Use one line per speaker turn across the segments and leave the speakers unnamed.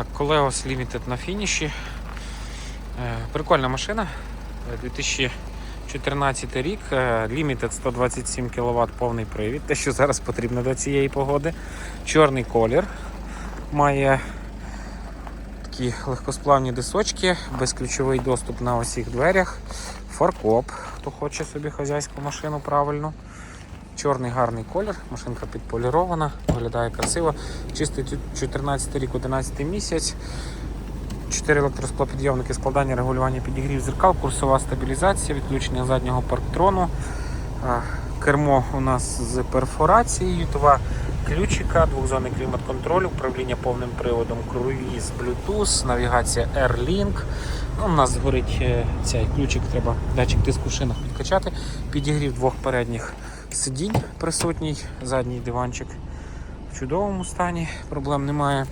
Так, Колеос Limited на фініші. Е, Прикольна машина. Е, 2014 рік. Е, Limited 127 кВт повний привід. Те, що зараз потрібно до цієї погоди. Чорний колір. Має такі легкосплавні дисочки, безключовий доступ на усіх дверях. Фаркоп, хто хоче собі хазяйську машину правильно. Чорний гарний колір, машинка підполірована, виглядає красиво. Чистий тю- 14 рік, 11 місяць. 4 електросклопідйомники, складання, регулювання підігрів зеркал, курсова стабілізація, відключення заднього парктрону. Кермо у нас з перфорацією, два ключика, двохзонний клімат-контроль, управління повним приводом, круїз, Bluetooth, навігація AirLink. Ну, у нас згорить е, цей ключик, треба датчик тиску в шинах підкачати. Підігрів двох передніх сидінь присутній, задній диванчик в чудовому стані, проблем немає.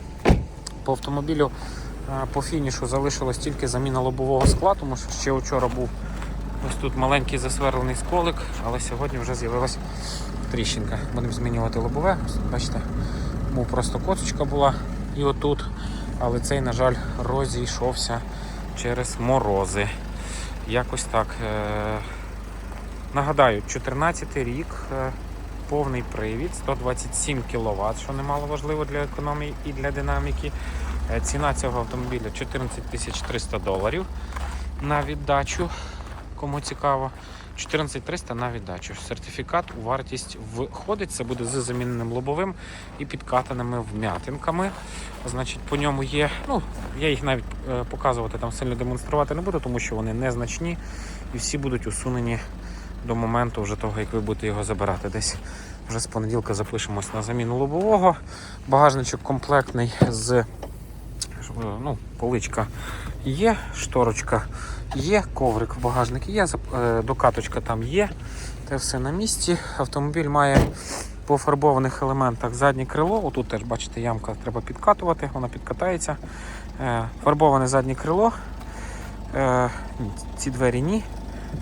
По автомобілю е, по фінішу залишилась тільки заміна лобового скла, тому що ще вчора був ось тут маленький засверлений сколик, але сьогодні вже з'явилась тріщинка. Будемо змінювати лобове. Бачите, був просто косочка була і отут, але цей, на жаль, розійшовся через морози. Якось так. Нагадаю, 14 рік, е, повний привід, 127 кВт, що немало важливо для економії і для динаміки. Е, Ціна цього автомобіля 14 300 доларів на віддачу. Кому цікаво, 14 300 на віддачу. Сертифікат у вартість входить. Це буде з заміненим лобовим і підкатаними вм'ятинками. Значить, по ньому є. Ну, я їх навіть е, показувати там сильно демонструвати не буду, тому що вони незначні і всі будуть усунені до моменту вже того, як ви будете його забирати. Десь вже з понеділка запишемось на заміну лобового. Багажничок комплектний з ну, поличка є, шторочка є, коврик в багажник є, е, докаточка там є. Те все на місці. Автомобіль має по фарбованих елементах заднє крило. Отут теж бачите, ямка треба підкатувати, вона підкатається. Е, Фарбоване заднє крило. Е, Ці двері ні.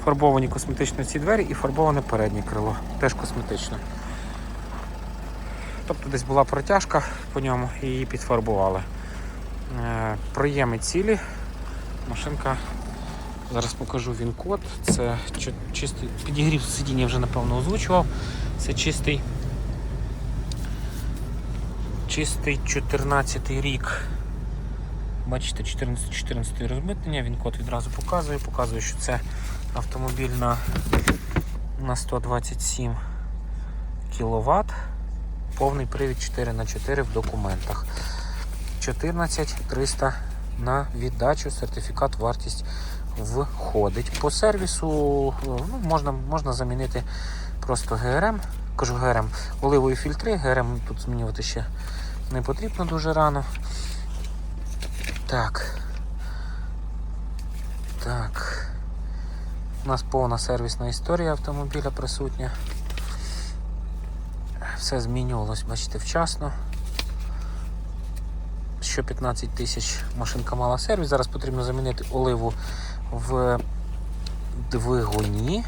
Фарбовані косметично ці двері і фарбоване переднє крило. Теж косметично. Тобто десь була протяжка по ньому і її підфарбували. Е, Проєми цілі. Машинка, зараз покажу він код. Це чистий підігрів сидіння вже напевно озвучував. Це чистий. Чистий 14 рік. Бачите, 14 14 розмитнення, він код відразу показує. Показує, що це автомобіль на, на 127 кВт. Повний привід 4х4 в документах. 14 300 на віддачу, сертифікат, вартість входить. По сервісу ну, можна, можна замінити просто ГРМ. Кажу ГРМ, оливові фільтри, ГРМ тут змінювати ще не потрібно дуже рано. Так. Так. У нас повна сервісна історія автомобіля присутня. Все змінювалось, бачите, вчасно. Що 15 тисяч машинка мала сервіс. Зараз потрібно замінити оливу в двигуні,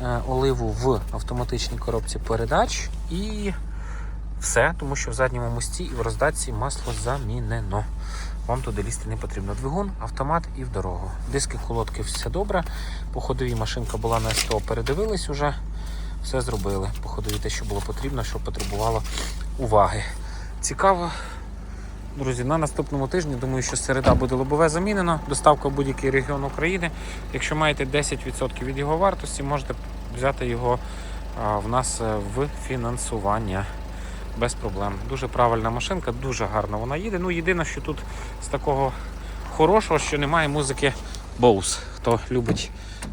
е, оливу в автоматичній коробці передач і все, тому що в задньому мості і в роздатці масло замінено. Вам туди лізти не потрібно. Двигун, автомат і в дорогу. Диски, колодки, все добре. По ходовій машинка була на СТО, передивились уже. Все зробили. По ходовій те, що було потрібно, що потребувало уваги. Цікаво. Друзі, на наступному тижні, думаю, що середа буде лобове замінено. Доставка в будь-який регіон України. Якщо маєте 10% від його вартості, можете взяти його в нас е, в фінансування без проблем. Дуже правильна машинка, дуже гарно вона їде. Ну, єдине, що тут з такого хорошого, що немає музики Bose. Хто любить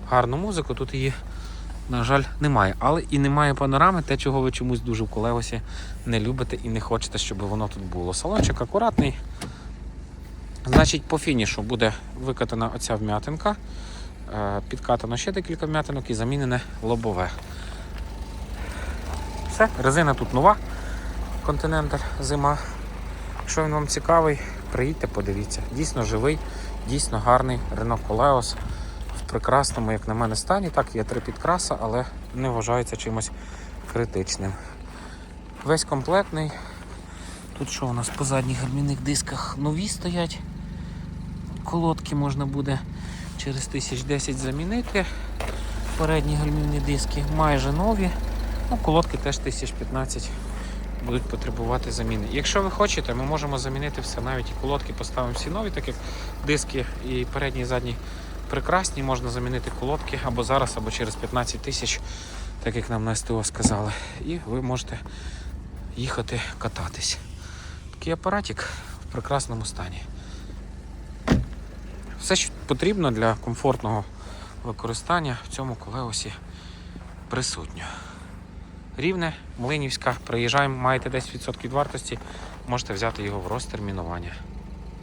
гарну музику, тут її, на жаль, немає. Але і немає панорами, те, чого ви чомусь дуже в колегосі не любите і не хочете, щоб воно тут було. Салончик акуратний. Значить, по фінішу буде викатана оця вм'ятинка. Е, Підкатано ще декілька вм'ятинок і замінене лобове. Все, резина тут нова. Continental зима. Якщо він вам цікавий, приїдьте, подивіться. Дійсно живий, дійсно гарний Renault Koleos в прекрасному, як на мене, стані. Так, є три підкраса, але не вважається чимось критичним. Весь комплектний. Тут що у нас по задніх гальмівних дисках нові стоять. Колодки можна буде через 1010 замінити. Передні гальмівні диски майже нові. Ну, колодки теж 1015 будуть потребувати заміни. Якщо ви хочете, ми можемо замінити все, навіть і колодки поставимо всі нові, так як диски і передні і задні прекрасні, можна замінити колодки або зараз, або через 15 тисяч, так як нам на СТО сказали. І ви можете їхати кататись. Такий апаратик в прекрасному стані. Все, що потрібно для комфортного використання в цьому колеосі присутньо. Рівне, Млинівська, приїжджаємо, маєте 10% вартості, можете взяти його в розтермінування.